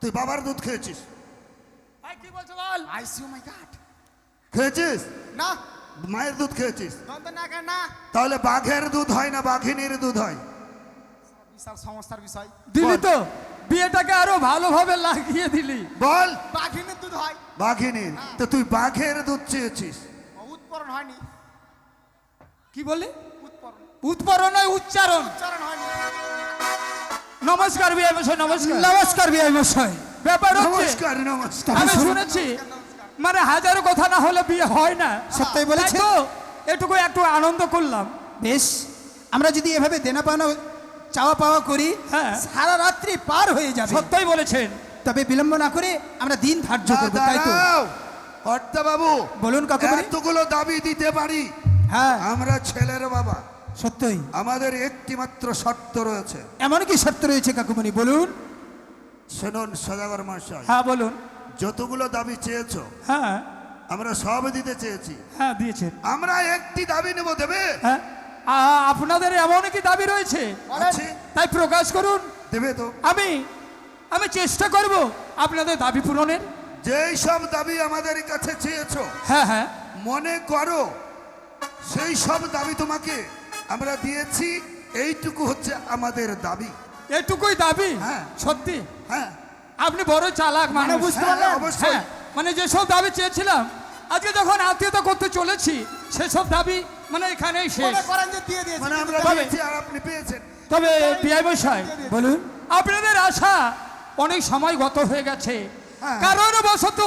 তুই বাবার দুধ খেয়েছিস? ভাই কি বলছো বল? আইসিউ মাই গড খেয়েছিস? না। মায়ের দুধ খেয়েছিস? না কেন না। তাহলে বাঘের দুধ হয় না বাঘিনীর দুধ হয়? বিশাল সমস্যার বিষয়। দিলি তো বিয়েটাকে আরও ভালোভাবে লাগিয়ে দিলি। বল। বাঘিনীর দুধ হয়। বাঘিনীর? তো তুই বাঘের দুধ চেয়েছিস? উৎপরণ হয়নি। কি বললি? উৎপরণ। উৎপরণ নয় উচ্চারণ। উচ্চারণ হয়নি। নমস্কার বিয়ে মশাই নমস্কার। নমস্কার বিআই মশাই। ব্যাপার হচ্ছে নমস্কার নমস্কার। আমি শুনেছি মানে হাজারো কথা না হলে বিয়ে হয় না। সত্যই বলেছে? তো এটুকু একটু আনন্দ করলাম। বেশ আমরা যদি এভাবে দেনা পাওনা চাওয়া পাওয়া করি হ্যাঁ। সারা রাত্রি পার হয়ে যাবে। সত্যই বলেছেন। তবে বিলম্ব না করে আমরা দিন ধার্য করব তাই তো? কর্তা বাবু বলুন কাকুমণি এতগুলো দাবি দিতে পারি। হ্যাঁ। আমরা ছেলের বাবা। সত্যই। আমাদের একটি মাত্র শর্ত রয়েছে। এমন কি শর্ত রয়েছে কাকুমণি বলুন। শুনুন সদাগর মহাশয়। হ্যাঁ বলুন। যতগুলো দাবি চেয়েছো হ্যাঁ। আমরা সব দিতে চেয়েছি। হ্যাঁ দিয়েছেন আমরা একটি দাবি নেব দেবে? হ্যাঁ। আপনাদের এমন কি দাবি রয়েছে? আছে। তাই প্রকাশ করুন। দেবে তো। আমি আমি চেষ্টা করব আপনাদের দাবি পূরণের। যেই সব দাবি আমাদের কাছে চেয়েছো হ্যাঁ হ্যাঁ। মনে করো সেই সব দাবি তোমাকে আমরা দিয়েছি এইটুকু হচ্ছে আমাদের দাবি। এটুকুই দাবি? হ্যাঁ। সত্যি? হ্যাঁ। আপনি বড় চালাক মানে বুঝতে পারলেন? অবশ্যই। হ্যাঁ, মানে যেসব দাবি চেয়েছিলাম আজকে যখন আত্মীয়তা করতে চলেছি সেসব দাবি মানে এখানেই শেষ। মনে করেন যে দিয়ে দিয়েছি মানে আমরা তবে- দিয়েছি আর আপনি পেয়েছেন। তবে মশাই বলুন। আপনাদের আশা অনেক সময় গত হয়ে গেছে। হ্যাঁ। কারণ বশত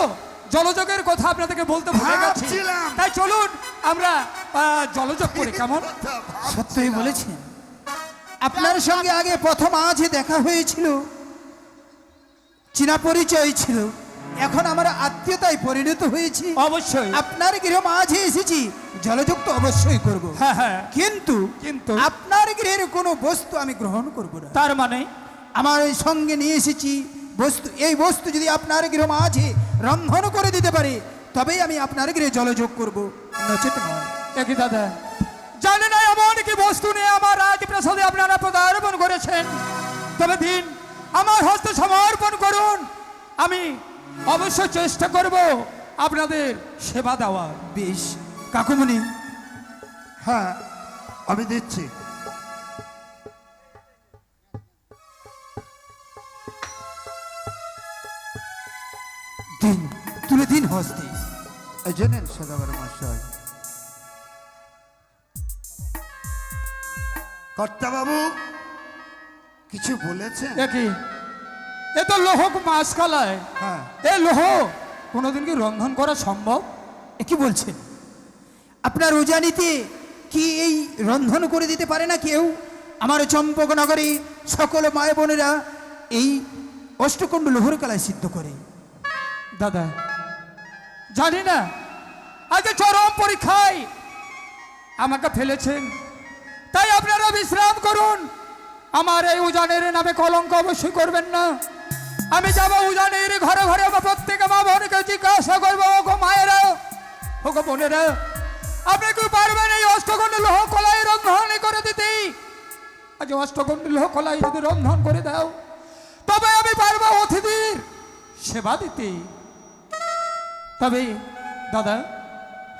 জলযোগের কথা আপনাদেরকে বলতে ভুলে গেছি। তাই চলুন আমরা জলযোগ করি কেমন? সত্যই বলেছেন। আপনার সঙ্গে আগে প্রথম আজই দেখা হয়েছিল। চীনা পরিচয় ছিল। এখন আমরা আত্মীয়তায় পরিণত হয়েছি। অবশ্যই। আপনার গৃহ মাঝে এসেছি। জলযুক্ত অবশ্যই করব। হ্যাঁ হ্যাঁ। কিন্তু কিন্তু আপনার গৃহের কোনো বস্তু আমি গ্রহণ করব না। তার মানে? আমার সঙ্গে নিয়ে এসেছি। বস্তু এই বস্তু যদি আপনার গৃহ মাঝে রন্ধন করে দিতে পারি তবেই আমি আপনার গৃহে জলযোগ করব। নচেত নয়। একই দাদা। জানি না এমন কি বস্তু নিয়ে আমার রাজপ্রাসাদে আপনারা পদার্পণ করেছেন। তবে দিন আমার হস্তে সমর্পণ করুন। আমি অবশ্য চেষ্টা করব আপনাদের সেবা দেওয়া বেশ। কাকুমণি। হ্যাঁ আমি দিচ্ছি। দিন হস্তে। জেনেন সদাগর মশাই কর্তা বাবু কিছু বলেছেন? একই এ তো লোহ মাছ কালায় হ্যাঁ। এ লোহ কোনোদিন কি রন্ধন করা সম্ভব? এ কি বলছেন আপনার উজানিতে কি এই রন্ধন করে দিতে পারে না কেউ? আমার চম্পকনগরে সকল মায় বোনেরা এই অষ্টকুণ্ড লোহর কালায় সিদ্ধ করে। দাদা জানি না আজকে চরম পরীক্ষায় আমাকে ফেলেছেন। তাই আপনারা বিশ্রাম করুন। আমার এই উজানের নামে কলঙ্ক অবশ্যই করবেন না। আমি যাব উজানের ঘরে ঘরে প্রত্যেকে মা বোনকে জিজ্ঞাসা করব ও গো মায়েরা ও গো বোনেরা, আপনি কি পারবেন এই অষ্টখণ্ড লোহ কলাই রন্ধন করে দিতে? আজ অষ্টখণ্ড লোহ কলাই যদি রন্ধন করে দাও, তবে আমি পারব অতিথির সেবা দিতে। তবে দাদা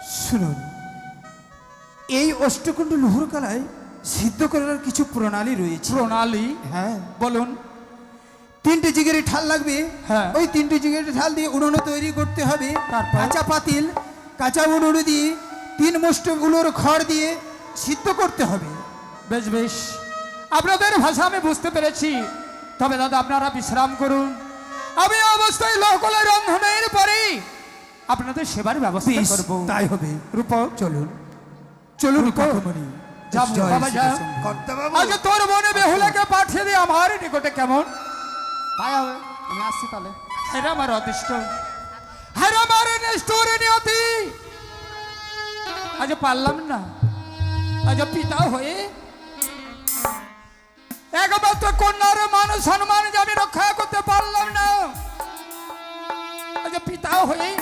শুনুন। এই অষ্টকুণ্ড লোহর কালায় সিদ্ধ করার কিছু প্রণালী রয়েছে। প্রণালী? হ্যাঁ। বলুন। তিনটে জিগের ঠাল লাগবে। হ্যাঁ। ওই তিনটে জিগের ঠাল দিয়ে উনুনে তৈরি করতে হবে। কাঁচা পাতিল কাঁচা উনুনে দিয়ে তিন মুষ্টগুলোর খড় দিয়ে সিদ্ধ করতে হবে। বেশ বেশ। আপনাদের ভাষা আমি বুঝতে পেরেছি। তবে দাদা আপনারা বিশ্রাম করুন। আমি অবশ্যই লোকলে রন্ধনের পরেই আপনাদের সেবার ব্যবস্থা করব। তাই হবে। রূপ চলুন। চলুন রূপ। কাকুমণি যাব, বাবা, যা। কৃষ্ণ। কর্তা আজ তোর মনে বেহুলাকে পাঠিয়ে দিয়ে আমার নিকটে কেমন? তাই হবে। আমি আসছি তাহলে। হেরা আমার অতিষ্ঠ। হেরা আমার নিষ্ঠুর নিয়তি। আজ পারলাম না। আজ পিতা হয়ে। একমাত্র কন্যার মান সম্মান যে আমি রক্ষা করতে পারলাম না। আজ পিতা হয়ে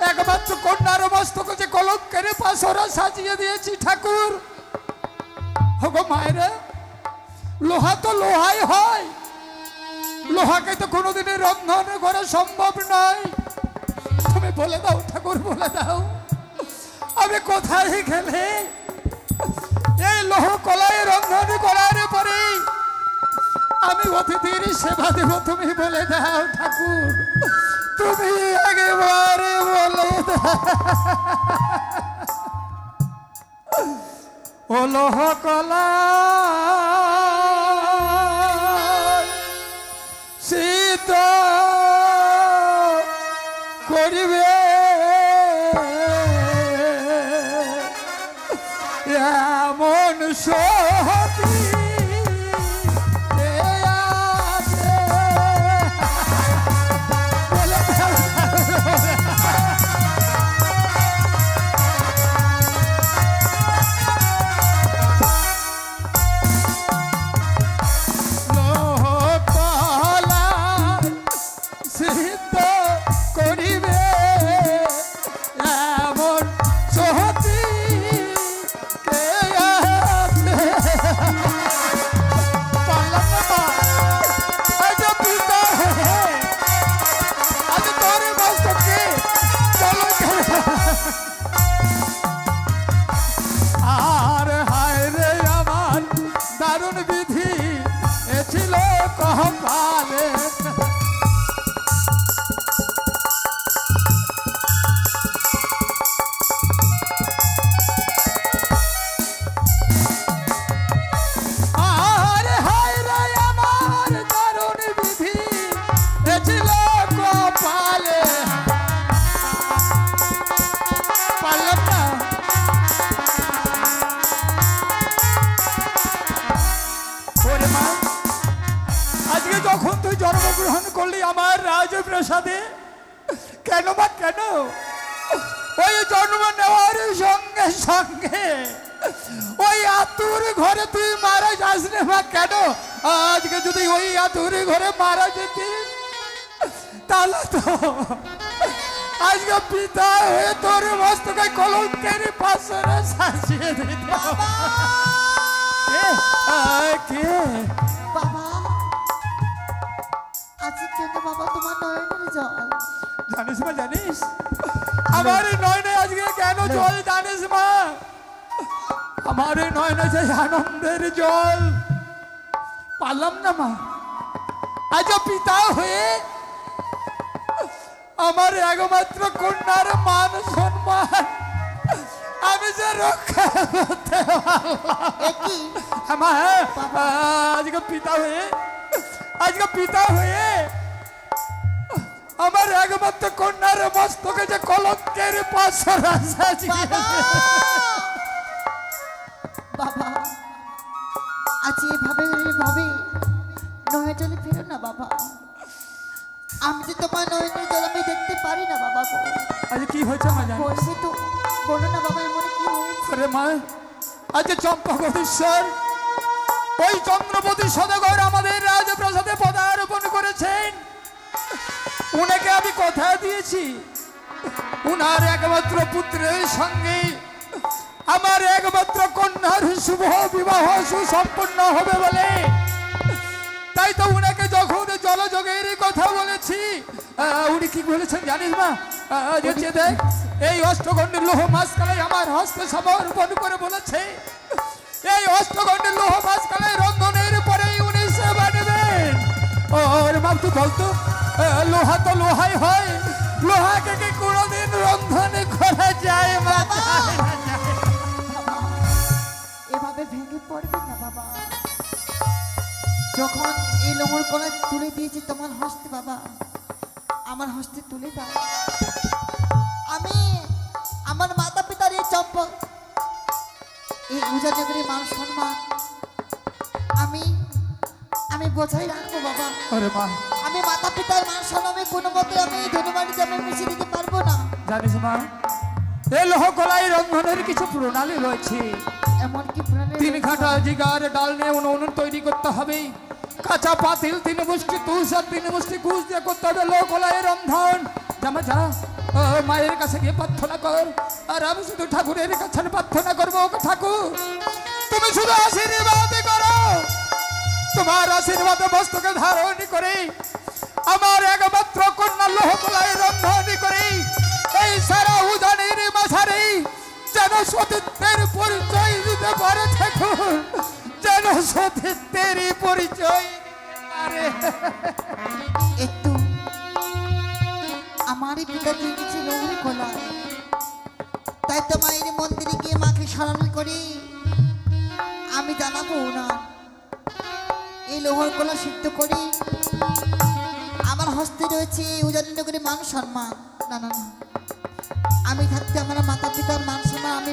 একমাত্র কন্যার মস্তক যে কলঙ্কের পাশরা সাজিয়ে দিয়েছি ঠাকুর। হগো মায়েরা, লোহা তো লোহাই হয়। লোহাকে তো কোনোদিনই রন্ধন করা সম্ভব নয়। তুমি বলে দাও, ঠাকুর বলে দাও, আমি কোথায় গেলে? এই লোহ কলাই রন্ধন করার পরে আমি অতিথির সেবা দেব। তুই জন্মগ্রহণ করলি আমার রাজপ্রাসাদে? কেন বা কেন? ওই জন্ম নেওয়ার সঙ্গে সঙ্গে ওই আতুর ঘরে তুই মারা যাস রে মা কেন? আজকে যদি ওই আতুর ঘরে মারা যেতিস তাহলে তো আজকে পিতা হয়ে তোর মস্তকে কলঙ্কের পাশে সাজিয়ে দিত কে? আহ, কে বাবা তোমার নয়নের জল। জানিস মা জানিস? আমার এই নয়নে আজকে কেন জল জানিস মা আমার এই নয়নে যে আনন্দের জল। পারলাম না মা। আজ পিতা হয়ে আমার একমাত্র কন্যার মান সম্মান আমি যে রক্ষা করতে আমার আজকে পিতা হয়ে আজকে পিতা হয়ে আমার একমাত্র কন্যার মস্তকে যে কলঙ্কের পাশর বাবা! আজ এভাবে নয় জলে ফেরো না বাবা। আমি তো তোমার নয়নের জল আমি দেখতে পারি না বাবা গো। আজ কি হয়েছে মা বলবে তো বলো না বাবা এমন কি হয়েছে? আরে মা আজ চম্পকেশ্বর ওই চন্দ্রপতি সদাগর আমাদের রাজপ্রাসাদে পদার্পণ করেছেন। উনাকে আমি কথা দিয়েছি। উনার একমাত্র পুত্রের সঙ্গে আমার একমাত্র কন্যার শুভ বিবাহ সুসম্পন্ন হবে বলে। তাই তো উনাকে যখন জলযোগের কথা বলেছি উনি কি বলেছেন জানিস মা? দেখ এই অষ্টগণ্ডের লোহ মাসকালাই আমার হস্তে সমর্পণ করে বলেছে এই অষ্টগণ্ডের লোহ মাসকালাই রন্ধনের পরেই উনি সেবা নেবেন ওর মা তুই বলতো লোহা তো লোহাই হয়। লোহাকে কি কোনোদিন রন্ধন করা যায় মা যায় না, যায় না। বাবা এভাবে ভেঙে পড়বে না বাবা। যখন এই লোমর কলা তুলে দিয়েছি তোমার হস্তে বাবা আমার হস্তে তুলে দাও। এই উজানগরের মান সম্মান। আমি আমি বোঝাই রাখব বাবা। আরে মা। আমি মাতা পিতার মান সম্মান আমি কোনো মতে আমি ধনুমানিতে আমি মিশিয়ে দিতে পারব না। জানিস মা এই লোহ কলাই রন্ধনের কিছু প্রণালী রয়েছে। এমনকি তিন ঘাটা জিগার ডাল নিয়ে উনুন তৈরি করতে হবে। কাঁচা পাতিল তিন মুষ্টি তুষ আর তিন মুষ্টি কুশ দিয়ে করতে হবে। লোহ কলাই রন্ধন। জামা যা ও, মায়ের কাছে গিয়ে প্রার্থনা কর। আর আমি শুধু ঠাকুরের কাছে প্রার্থনা করব ঠাকুর। তুমি শুধু আশীর্বাদ করো। তোমার আশীর্বাদ বস্তুকে ধারণ করে আমার একমাত্র কন্যা লোহকলায় রন্ধনী করে এই সারা উদানের মাঝারে যেন সতীত্বের পরিচয় দিতে পারে ঠাকুর। যেন সতীত্বের পরিচয় পারে। একটু আমারই পিতা দিয়েছে লোহর কলা তাই তো মায়ের মন্দিরে গিয়ে মাকে স্মরণ করি। আমি জানাব না। এই লোহর কলা সিদ্ধ করি। আমার হস্তে রয়েছে উজানিনগরের মান সম্মান। না না না। আমি থাকতে আমার মাতা পিতার মান সম্মান আমি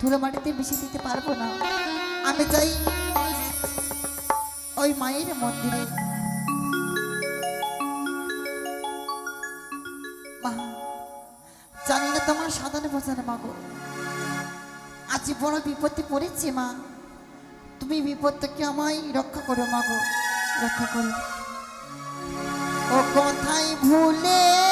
ধুলো মাটিতে মিশিয়ে দিতে পারব না। আমি চাই ওই মায়ের মন্দিরে তোমার সাধারণ বোঝানো মাগো। আজ বড় বিপত্তি পড়েছে, মা। তুমি বিপদ থেকে আমায় রক্ষা করো, মাগো। রক্ষা করো। ও কথাই ভুলে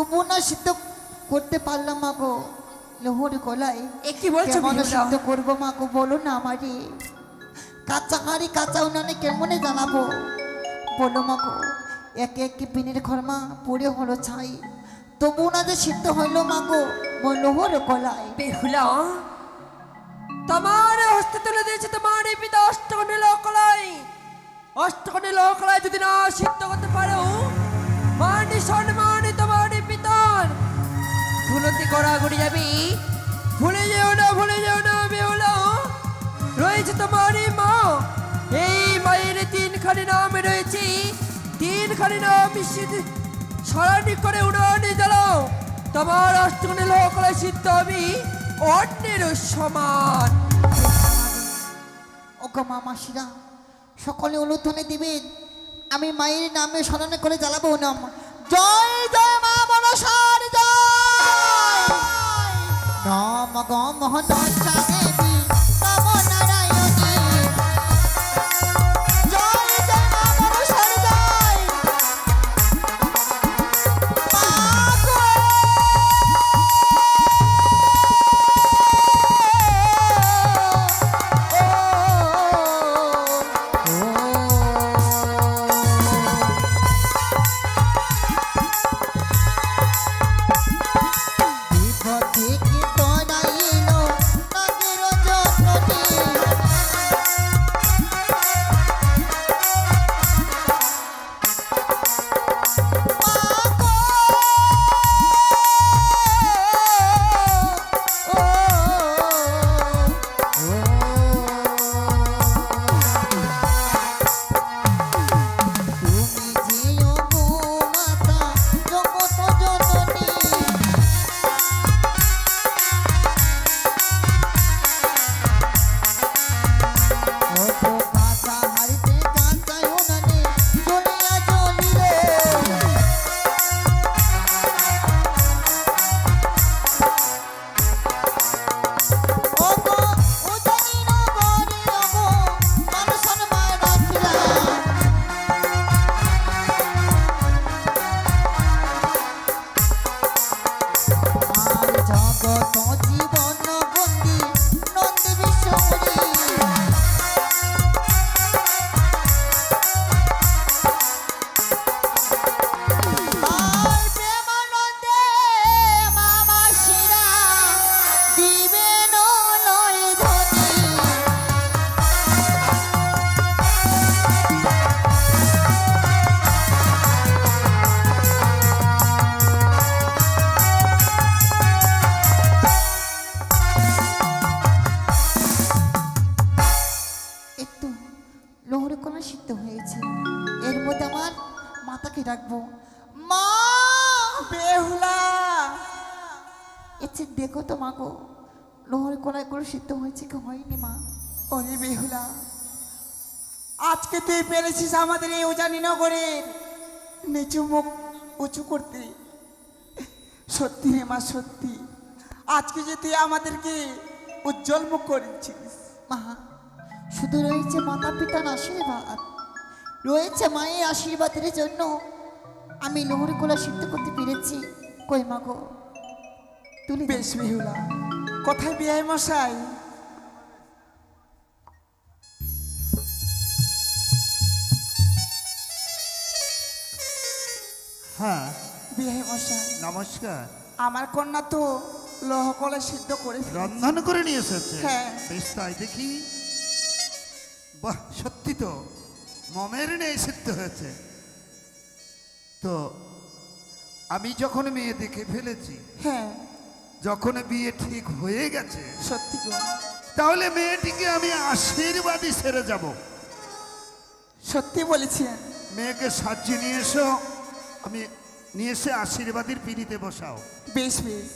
তবু না সিদ্ধ করতে পারলাম মাগো লোহর গলায় কি বলছো সিদ্ধ করব মাগো বলো না আমারে। কাঁচা হাড়ি কাঁচা উনানে কেমনে জানাব বলো মাগো একে একে পিনের ঘরমা পড়ে হলো ছাই। তবু না যে সিদ্ধ হইল মাগো মোর লোহর গলায়। বেহুলা তোমার হস্তে তুলে দিয়েছে তোমার এই পিতা অষ্টকণ্ঠে লোকলাই। অষ্টকণ্ঠে লোকলাই যদি না সিদ্ধ করতে পারো মানি সম্মানি ধুলতি গড়াগড়ি যাবি? ভুলে যেও না, ভুলে যেও না বেহুলা রয়েছে তোমার মা। এই মায়ের তিনখানি নাম রয়েছে। তিনখানি নাম মিশ্রিত সরানি করে উড়ানি জ্বালাও। তোমার অষ্টকণ্ঠে লোকলাই সিদ্ধ হবি। অন্যের সমান। ওগো মামাসিরা সকলে অনুধ্বনি দিবেন। আমি মায়ের নামে স্মরণ করে জ্বালাবো নাম জয় জয়, মা। 那么 mà có? আজকে তুই পেরেছিস আমাদের এই উজানি নগরের নিচু মুখ উঁচু করতে। সত্যি রে মা, সত্যি। আজকে যে তুই আমাদেরকে উজ্জ্বল মুখ করেছিস, মা। শুধু রয়েছে মাতা পিতার আশীর্বাদ। রয়েছে মায়ের আশীর্বাদের জন্য আমি লোহরে কলা সিদ্ধ করতে পেরেছি। কই মা গো? তুলি। বেশ বেহুলা কোথায় বিয়ে মশাই হ্যাঁ। বিয়ে মশাই। নমস্কার। আমার কন্যা তো লহ কলে সিদ্ধ করে রন্ধন করে নিয়ে এসেছে। হ্যাঁ। বেশ তাই দেখি। বাহ সত্যি তো। মমের নেই সিদ্ধ হয়েছে। তো আমি যখন মেয়ে দেখে ফেলেছি হ্যাঁ। যখন বিয়ে ঠিক হয়ে গেছে সত্যি তাহলে মেয়েটিকে আমি আশীর্বাদই সেরে যাব। সত্যি বলেছেন। মেয়েকে সাজিয়ে নিয়ে এসো। আমি নিয়ে এসে আশীর্বাদের পিড়িতে বসাও। বেশ বেশ।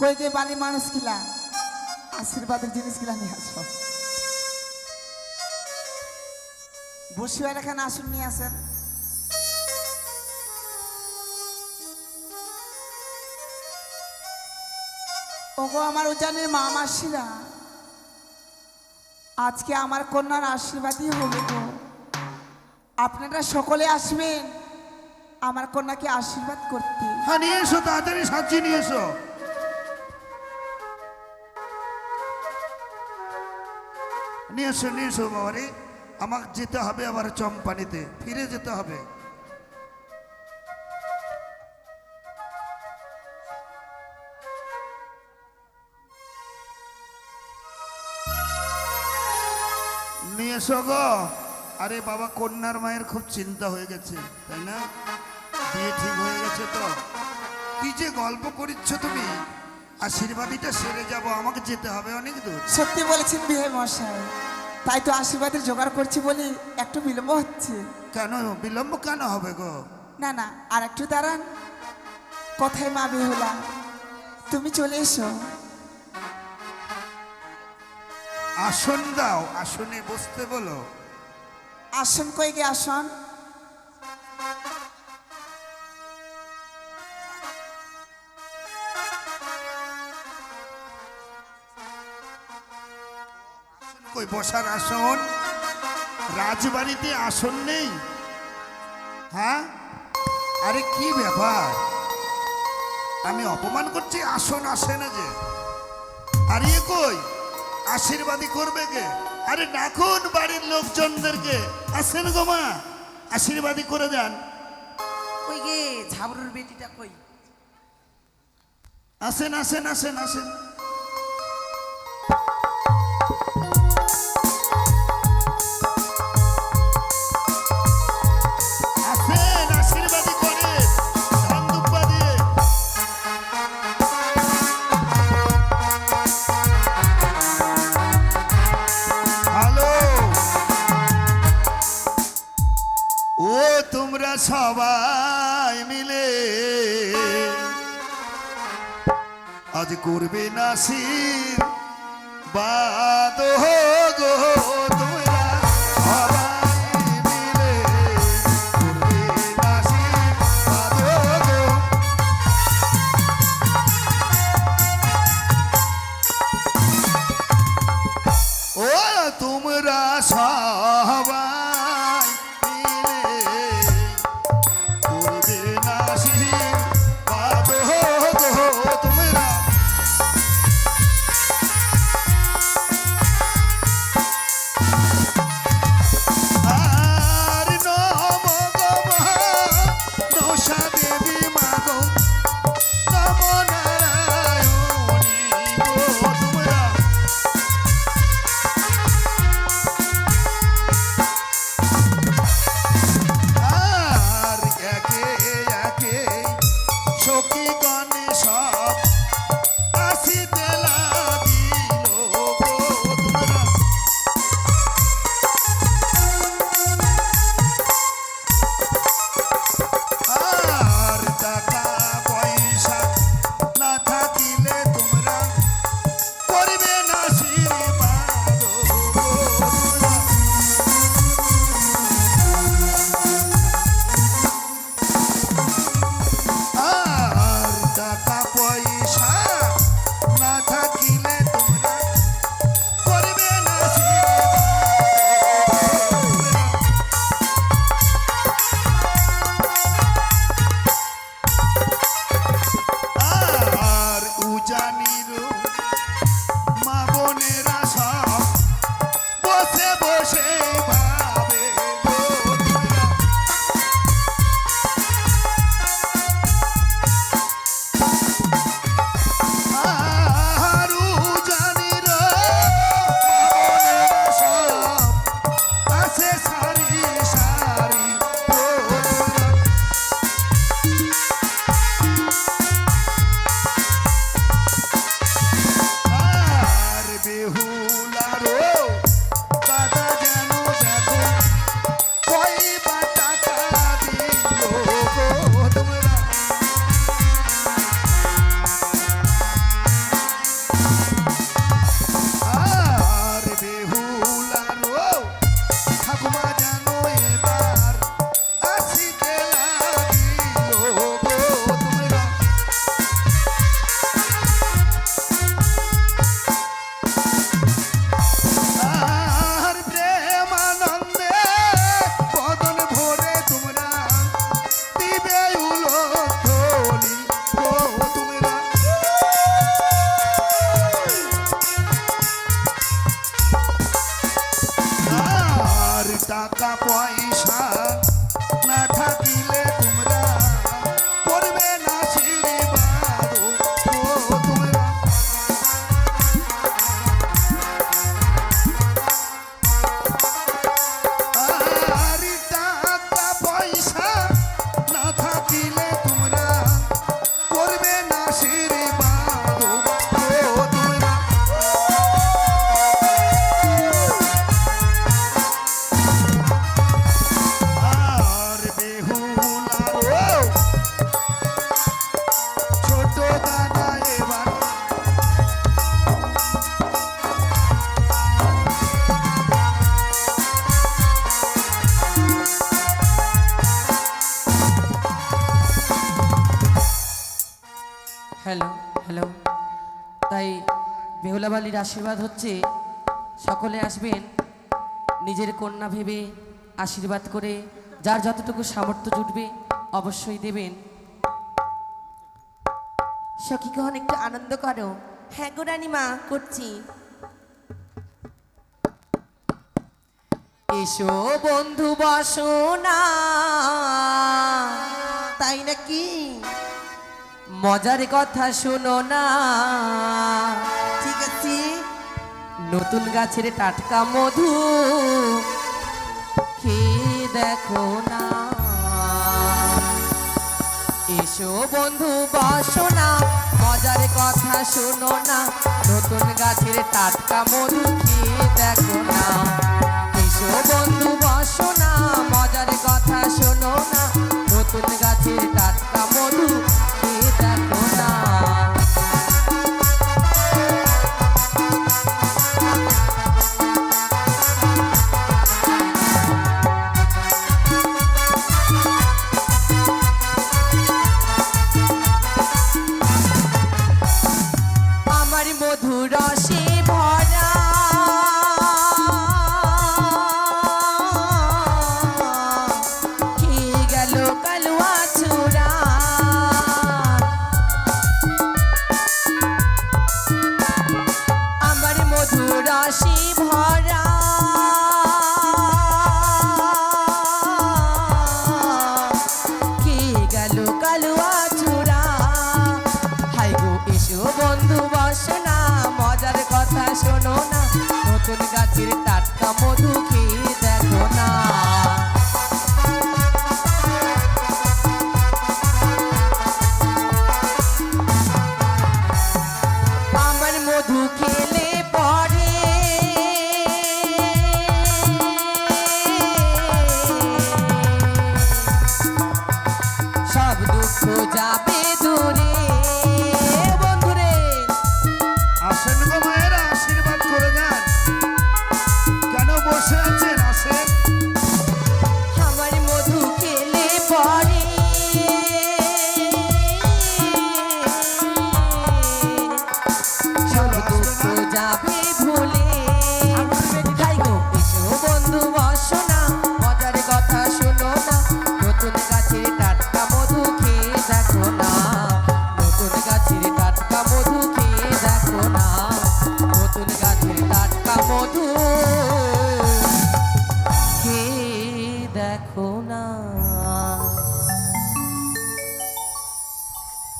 কই গে বালি মানুষ কিলা আশীর্বাদের জিনিস কিলা নিয়ে আসো। বসিবার এখানে আসুন, নিয়ে আসেন। ওগো, আমার উজানের মা মাসিরা আজকে আমার কন্যার আশীর্বাদই হবে গো। আপনারা সকলে আসবেন। আমার কন্যাকে আশীর্বাদ করতে। হ্যাঁ নিয়ে এসো, তাড়াতাড়ি সাজিয়ে নিয়ে এসো। নিয়ে এসো নিয়ে এসো বাবারে। আমাকে যেতে হবে আবার চম্পানিতে, ফিরে যেতে হবে। নিয়ে এসো গো। আরে বাবা, কন্যার মায়ের খুব চিন্তা হয়ে গেছে, তাই না? বিয়ে ঠিক হয়ে গেছে তো? কি যে গল্প করিচ্ছ তুমি? আশীর্বাদীটা সেরে যাব আমাকে যেতে হবে অনেক দূর। সত্যি বলেছেন বিহে মশাই তাই তো আশীর্বাদের জোগাড় করছি বলে একটু বিলম্ব হচ্ছে। কেন? বিলম্ব কেন হবে গো? না না আর একটু দাঁড়ান। কথায় মা বেহুলা তুমি চলে এসো। আসন দাও আসনে বসতে বলো। আসন কই গে আসন? বসার আসন। রাজবাড়িতে আসন নেই। হ্যাঁ? আরে কি ব্যাপার? আমি অপমান করছি আসন আসে না যে। আর ইয়ে কই? আশীর্বাদী করবে কে? আরে ডাকুন বাড়ির লোকজনদেরকে। আসেন গো মা আশীর্বাদী করে যান কই গে ঝাবরুর বেটিটা কই? আসেন আসেন আসেন আসেন। আজ করবে নাসির বাদ জানি আশীর্বাদ হচ্ছে সকলে আসবেন নিজের কন্যা ভেবে আশীর্বাদ করে যার যতটুকু সামর্থ্য জুটবে অবশ্যই দেবেন। সখীগণ একটু আনন্দ করো। হ্যাঁ গো রানীমা করছি। এসো বন্ধু বসো না তাই নাকি? মজার কথা শোনো না। নতুন গাছের টাটকা মধু। খেয়ে দেখো না? এসো বন্ধু বসো না মজার কথা শোনো না। নতুন গাছের টাটকা মধু খেয়ে দেখো না? এসো বন্ধু বসো না মজার কথা শোনো না। নতুন গাছের টাটকা আমার